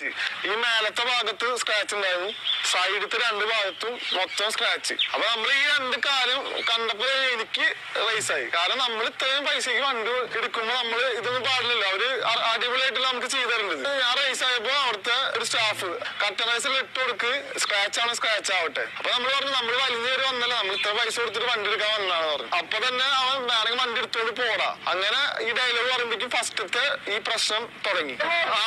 ഈ മേലത്തെ ഭാഗത്ത് സ്ക്രാച്ച് ഉണ്ടായിരുന്നു. സൈഡത്തെ രണ്ട് ഭാഗത്തും മൊത്തം സ്ക്രാച്ച് അപ്പൊ നമ്മൾ ഈ രണ്ട് കാര്യം കണ്ടപ്പോ എനിക്ക് റൈസായി കാരണം നമ്മൾ ഇത്രയും പൈസക്ക് വണ്ടി എടുക്കുമ്പോ നമ്മൾ ഇതൊന്നും പാടില്ലല്ലോ. അവർ അടിപൊളിയായിട്ടുള്ള നമുക്ക് ചെയ്തു തരേണ്ടത്. ഞാൻ റൈസ് ആയപ്പോ അവിടുത്തെ ഒരു സ്റ്റാഫ് കട്ടറൈസിൽ ഇട്ട് കൊടുക്ക്. സ്ക്രാച്ച് ആണ് സ്ക്രാച്ച് ആവട്ടെ. അപ്പൊ നമ്മൾ പറഞ്ഞു നമ്മൾ വലിയ കയറി വന്നല്ലോ? നമ്മൾ ഇത്ര പൈസ കൊടുത്തിട്ട് വണ്ടി എടുക്കാൻ വന്നതാണ്. അപ്പൊ തന്നെ അവൻ വേണമെങ്കിൽ വണ്ടി എടുത്തോണ്ട് പോടാ. അങ്ങനെ ഈ ഡയലോഗ് പറയുമ്പോഴേക്കും ഫസ്റ്റത്തെ ഈ പ്രശ്നം തുടങ്ങി. ആ.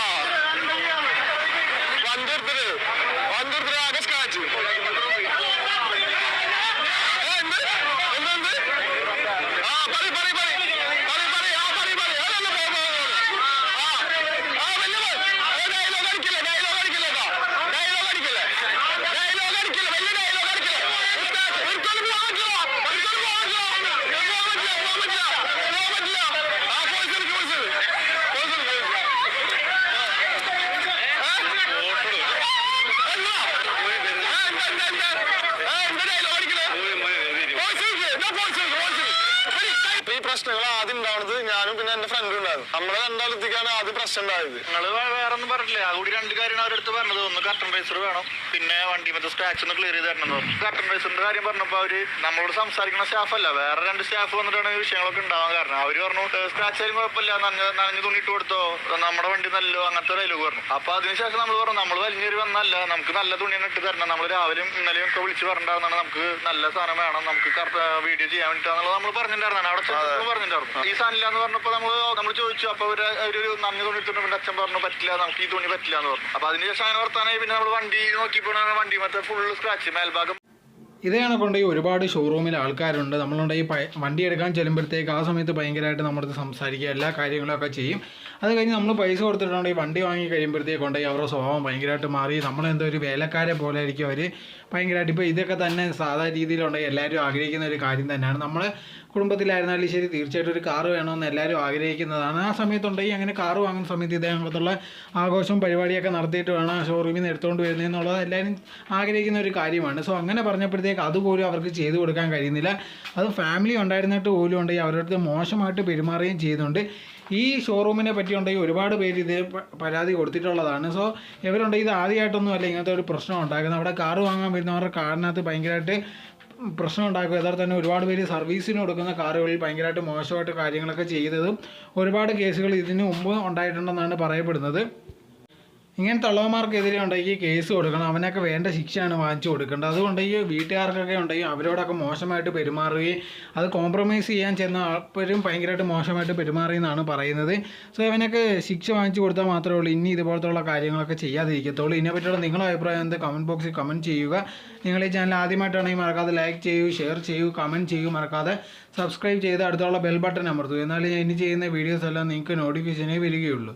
വണ്ടി എടുത്തത് വണ്ടി എടുത്തത് ആകെ സ്ക്രാച്ച് ഈ പ്രശ്നങ്ങൾ ആദ്യം ഉണ്ടാവുന്നത് ഞാനും പിന്നെ എന്റെ ഫ്രണ്ടും ഉണ്ടായിരുന്നു. നമ്മളെ രണ്ടാളെത്തിക്കാണ് ആദ്യം പ്രശ്നം ഉണ്ടായത്. നിങ്ങൾ വേറെ ഒന്നും പറഞ്ഞില്ല ആ കൂടി രണ്ട് കാര്യമാണ് അവരടുത്ത് പറഞ്ഞത്. ഒന്ന് കർട്ടൺ റൈസർ വേണം. പിന്നെ വണ്ടി മറ്റേ സ്ക്രാച്ച് ഒന്ന് ക്ലിയർ ചെയ്ത് തരണം എന്ന് കർട്ടൺ റൈസറിന്റെ കാര്യം പറഞ്ഞപ്പോ അവർ നമ്മളോട് സംസാരിക്കുന്ന സ്റ്റാഫ് അല്ല. വേറെ രണ്ട് സ്റ്റാഫ് വന്നിട്ടാണ് ഈ വിഷയങ്ങളൊക്കെ ഉണ്ടാവാൻ കാരണം. അവർ പറഞ്ഞു സ്ക്രാച്ച് ആയാലും കുഴപ്പമില്ല. നനഞ്ഞ നനഞ്ഞ് തുണിയിട്ട് കൊടുത്തോ. നമ്മുടെ വണ്ടി നല്ലോ അങ്ങനത്തെ ഡയലോഗ് പറഞ്ഞു. അപ്പൊ അതിനുശേഷം നമ്മൾ പറഞ്ഞു നമ്മൾ വലിഞ്ഞേരി വന്നല്ല നമുക്ക് നല്ല തുണി ഇട്ട് തരണം. നമ്മൾ രാവിലെയും ഇന്നലെയും ഒക്കെ വിളിച്ച് പറഞ്ഞിട്ടുണ്ടായിരുന്നാണ് നമുക്ക് നല്ല സാധനം വേണം. നമുക്ക് വീഡിയോ ചെയ്യാൻ വേണ്ടിട്ടാന്നുള്ളത് നമ്മൾ പറഞ്ഞിട്ടുണ്ടായിരുന്നു അവിടെ പറഞ്ഞിട്ടുണ്ടായിരുന്നു. ഈ സാധനം എന്ന് പറഞ്ഞപ്പോ നമ്മൾ നമ്മൾ ചോദിച്ചു. അപ്പൊ അവർ ഒരു നന്ദി തുണി ഇട്ടിട്ടുണ്ട് അച്ഛൻ പറഞ്ഞു പറ്റില്ല നമുക്ക് ഈ തുണി പറ്റില്ല എന്ന് പറഞ്ഞു. അപ്പൊ അതിനുശേഷം അങ്ങനെ വർത്താനായി. പിന്നെ നമ്മൾ വണ്ടി നോക്കിയപ്പോൾ വണ്ടി മറ്റേ ഫുള്ള് സ്ക്രാച്ച് മേൽഭാഗം ഇതേ കണക്കുണ്ടെങ്കിൽ ഒരുപാട് ഷോറൂമിൽ ആൾക്കാരുണ്ട്. നമ്മളുണ്ടെങ്കിൽ ഈ വണ്ടി എടുക്കാൻ ചെല്ലുമ്പോഴത്തേക്ക് ആ സമയത്ത് ഭയങ്കരമായിട്ട് നമ്മുടെ സംസാരിക്കുക എല്ലാ കാര്യങ്ങളൊക്കെ ചെയ്യും. അത് കഴിഞ്ഞ് നമ്മൾ പൈസ കൊടുത്തിട്ടുണ്ടെങ്കിൽ വണ്ടി വാങ്ങി കഴിയുമ്പോഴത്തേക്ക് ഉണ്ടെങ്കിൽ അവരുടെ സ്വഭാവം ഭയങ്കരമായിട്ട് മാറി. നമ്മളെന്തോ ഒരു വേലക്കാരെ പോലെ ആയിരിക്കും അവർ ഭയങ്കരമായിട്ട് ഇപ്പോൾ ഇതൊക്കെ തന്നെ സാധാ രീതിയിലുണ്ടെങ്കിൽ എല്ലാവരും ആഗ്രഹിക്കുന്ന ഒരു കാര്യം തന്നെയാണ്. നമ്മളെ കുടുംബത്തിലായിരുന്നാലും ശരി തീർച്ചയായിട്ടും ഒരു കാറ് വേണമെന്ന് എല്ലാവരും ആഗ്രഹിക്കുന്നതാണ്. ആ സമയത്തുണ്ടെങ്കിൽ അങ്ങനെ കാറ് വാങ്ങുന്ന സമയത്ത് ഇതേപോലത്തുള്ള ആഘോഷവും പരിപാടിയൊക്കെ നടത്തിയിട്ട് വേണം ഷോറൂമിൽ നിന്ന് എടുത്തുകൊണ്ട് വരുന്നതെന്നുള്ളത് എല്ലാവരും ആഗ്രഹിക്കുന്ന ഒരു കാര്യമാണ്. സോ അങ്ങനെ പറഞ്ഞപ്പോഴത്തേക്ക് അതുപോലും അവർക്ക് ചെയ്തു കൊടുക്കാൻ കഴിയുന്നില്ല. അത് ഫാമിലി ഉണ്ടായിരുന്നിട്ട് പോലും ഉണ്ടെങ്കിൽ അവരുടെ മോശമായിട്ട് പെരുമാറുകയും ചെയ്യുന്നുണ്ട്. ഈ ഷോറൂമിനെ പറ്റി ഉണ്ടെങ്കിൽ ഒരുപാട് പേര് ഇത് പരാതി കൊടുത്തിട്ടുള്ളതാണ്. സോ ഇവരുണ്ടെങ്കിൽ ഇത് ആദ്യമായിട്ടൊന്നും അല്ല ഇങ്ങനത്തെ ഒരു പ്രശ്നം ഉണ്ടാക്കുന്നത്. അവിടെ കാറ് വാങ്ങാൻ വരുന്നവരുടെ കാറിനകത്ത് ഭയങ്കരമായിട്ട് പ്രശ്നം ഉണ്ടാക്കും. യഥാർത്ഥം തന്നെ ഒരുപാട് പേര് സർവീസിന് കൊടുക്കുന്ന കാറുകളിൽ ഭയങ്കരമായിട്ട് മോശമായിട്ട് കാര്യങ്ങളൊക്കെ ചെയ്തതും ഒരുപാട് കേസുകൾ ഇതിന് മുമ്പ് ഉണ്ടായിട്ടുണ്ടെന്നാണ് പറയപ്പെടുന്നത്. ഇങ്ങനത്തെ ഉള്ളവന്മാർക്കെതിരെ ഉണ്ടെങ്കിൽ കേസ് കൊടുക്കണം അവനൊക്കെ വേണ്ട ശിക്ഷയാണ് വാങ്ങിച്ചു കൊടുക്കേണ്ടത്. അതുകൊണ്ട് ഈ വീട്ടുകാർക്കൊക്കെ ഉണ്ടെങ്കിൽ അവരോടൊക്കെ മോശമായിട്ട് പെരുമാറുകയും അത് കോംപ്രമൈസ് ചെയ്യാൻ ചെന്ന ആൾക്കാരും ഭയങ്കരമായിട്ട് മോശമായിട്ട് പെരുമാറിയെന്നാണ് പറയുന്നത്. സോ അവനൊക്കെ ശിക്ഷ വാങ്ങിച്ചു കൊടുത്താൽ മാത്രമേ ഉള്ളൂ. ഇനി ഇതുപോലത്തുള്ള കാര്യങ്ങളൊക്കെ ചെയ്യാതിരിക്കത്തുള്ളൂ. ഇതിനെപ്പറ്റിയുള്ള നിങ്ങളുടെ അഭിപ്രായം എന്ത്? കമന്റ് ബോക്സിൽ കമന്റ് ചെയ്യുക. നിങ്ങൾ ഈ ചാനൽ ആദ്യമായിട്ടാണെങ്കിൽ മറക്കാതെ ലൈക്ക് ചെയ്യൂ ഷെയർ ചെയ്യൂ കമന്റ് ചെയ്യൂ. മറക്കാതെ സബ്സ്ക്രൈബ് ചെയ്ത് അടുത്തുള്ള ബെൽ ബട്ടൺ അമർത്തൂ. എന്നാലേ ഞാൻ ഇനി ചെയ്യുന്ന വീഡിയോസ് എല്ലാം നിങ്ങൾക്ക് നോട്ടിഫിക്കേഷനേ വരികയുള്ളൂ.